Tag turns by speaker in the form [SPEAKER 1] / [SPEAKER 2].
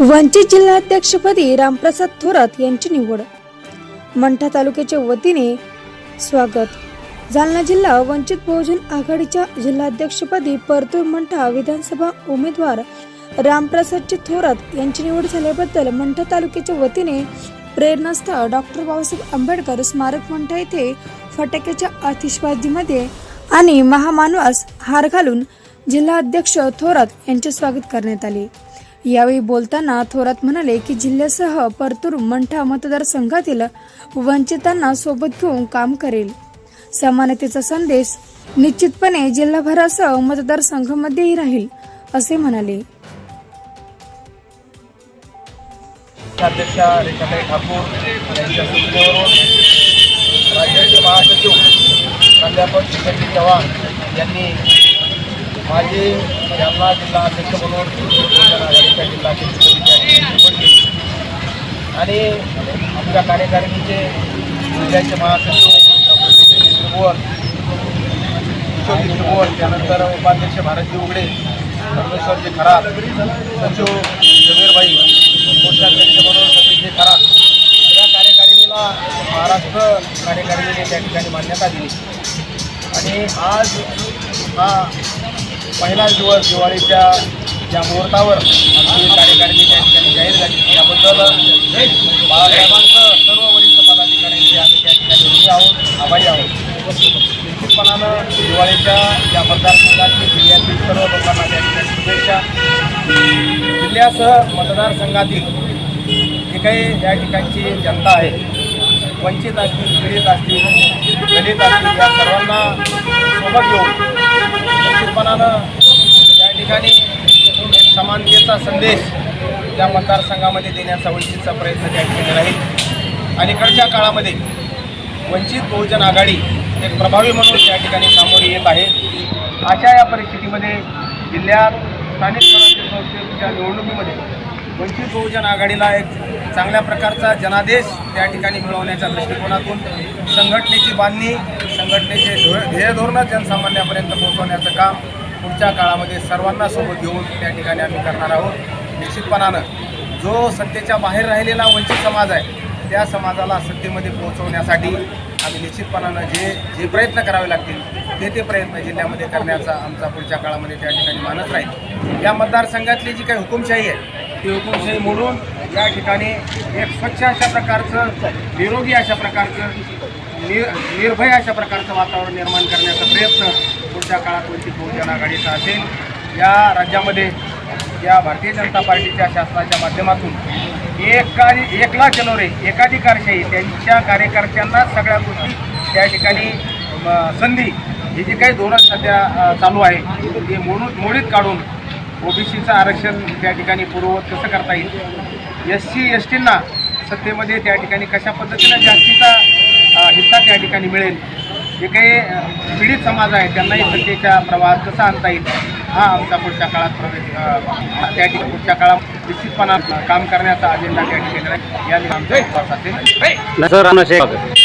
[SPEAKER 1] वंचित जिल्हाध्यक्षपदी रामप्रसाद थोरात यांची निवड. मंठा तालुक्याच्या वतीने स्वागत. जालना जिल्हा वंचित बहुजन आघाडीच्या जिल्हाध्यक्षपदी परतूर मंठा विधानसभा उमेदवार रामप्रसादची थोरात यांची निवड झाल्याबद्दल मंठा तालुक्याच्या वतीने प्रेरणास्थळ डॉक्टर बाबासाहेब आंबेडकर स्मारक मंठा येथे फटाक्याच्या आतिषबाजीमध्ये आणि महामानवास हार घालून जिल्हाध्यक्ष थोरात यांचे स्वागत करण्यात आले. यावेळी बोलताना थोरात म्हणाले की जिल्ह्यासह परतूर मंठा मतदारसंघातील वंचितांना सोबत घेऊन काम करेल. समानतेचा संदेश निश्चितपणे जिल्हाभरासह मतदारसंघामध्येही राहील असे म्हणाले.
[SPEAKER 2] अध्यक्षा रेखाताई ठाकूर यांच्या सूचनेवरून राज्याचे महासचिव प्राध्यापक चव्हाण यांनी माझे जालना जिल्हा अध्यक्ष म्हणून बहुजन आघाडीच्या निवड केली आणि आमच्या कार्यकारिणीचे जिल्ह्याचे महासचिव डॉक्टर जितेंद्र त्रिभुवन त्रिभुवन त्यानंतर उपाध्यक्ष भारतजी उघडे परमेश्वरजी खरात सचिव जमीरभाई कोषाध्यक्ष म्हणून सतीशजी खरात या कार्यकारिणीला महाराष्ट्र कार्यकारिणीने त्या ठिकाणी मान्यता दिली. आणि आज हा पहिलाच दिवस दिवाळीच्या ज्या मुहूर्तावर आमची कार्यकारिणी त्या ठिकाणी जाहीर झाली. याबद्दल बाळासाहेबांचं सर्व वरिष्ठ पदाधिकाऱ्यांचे आम्ही त्या ठिकाणी ऋणी आहोत आभारी आहोत. निश्चितपणानं दिवाळीच्या या मतदारसंघातील जिल्ह्यातील सर्व लोकांना त्या ठिकाणी शुभेच्छा. जिल्ह्यासह मतदारसंघातील जे काही या ठिकाणची जनता आहे वंचित असतील पीडित असतील दलित असतील या सर्वांना सोबत घेऊन निश्चितपणानं या ठिकाणी एक समानतेचा संदेश त्या मतदारसंघामध्ये देण्याचा वंचितचा प्रयत्न त्या ठिकाणी राहील. अलीकडच्या काळामध्ये वंचित बहुजन आघाडी एक प्रभावी म्हणून त्या ठिकाणी सामोरी येत आहे. अशा या परिस्थितीमध्ये जिल्ह्यात स्थानिक स्वराज्य संस्थेच्या निवडणुकीमध्ये वंचित बहुजन आघाडीला एक चांगल्या प्रकारचा जनादेश त्या ठिकाणी मिळवण्याच्या दृष्टिकोनातून संघटनेची बांधणी संघटनेचे धो ध्येय धोरणं जनसामान्यापर्यंत पोहोचवण्याचं काम पुढच्या काळामध्ये सर्वांना सोबत घेऊन त्या ठिकाणी आम्ही करणार आहोत. निश्चितपणानं जो सत्तेच्या बाहेर राहिलेला वंचित समाज आहे त्या समाजाला सत्तेमध्ये पोहोचवण्यासाठी आम्ही निश्चितपणानं जे जे प्रयत्न करावे लागतील ते ते प्रयत्न जिल्ह्यामध्ये करण्याचा आमचा पुढच्या काळामध्ये त्या ठिकाणी मानस राहील. या मतदारसंघातली जी काही हुकुमशाही आहे ती हुकुमशाही मोडून या ठिकाणी एक स्वच्छ अशा प्रकारचं निरोगी अशा प्रकारचं निर निर्भय अशा प्रकारचं वातावरण निर्माण करण्याचा प्रयत्न पुढच्या काळात वंचित बहुजन आघाडीचा असेल. या राज्यामध्ये या भारतीय जनता पार्टीच्या शासनाच्या माध्यमातून एका एकला चलोरे एकाधिकारशाही त्यांच्या कार्यकर्त्यांना सगळ्या गोष्टी त्या ठिकाणी संधी हे जे काही धोरण सध्या चालू आहे ते मोडून मोडीत काढून ओबीसीचं आरक्षण त्या ठिकाणी पूर्ववत कसं करता येईल? एस सी एस टींना सत्तेमध्ये त्या ठिकाणी कशा पद्धतीनं जास्तीचा त्या ठिकाणी मिळेल. जे काही पीडित समाज आहे त्यांनाही सत्तेच्या प्रवाहात कसा आणता येईल? हा आमचा पुढच्या काळात प्रवेश त्या ठिकाणी पुढच्या काळात निश्चितपणात काम करण्याचा अजेंडा त्या ठिकाणी. या
[SPEAKER 3] सर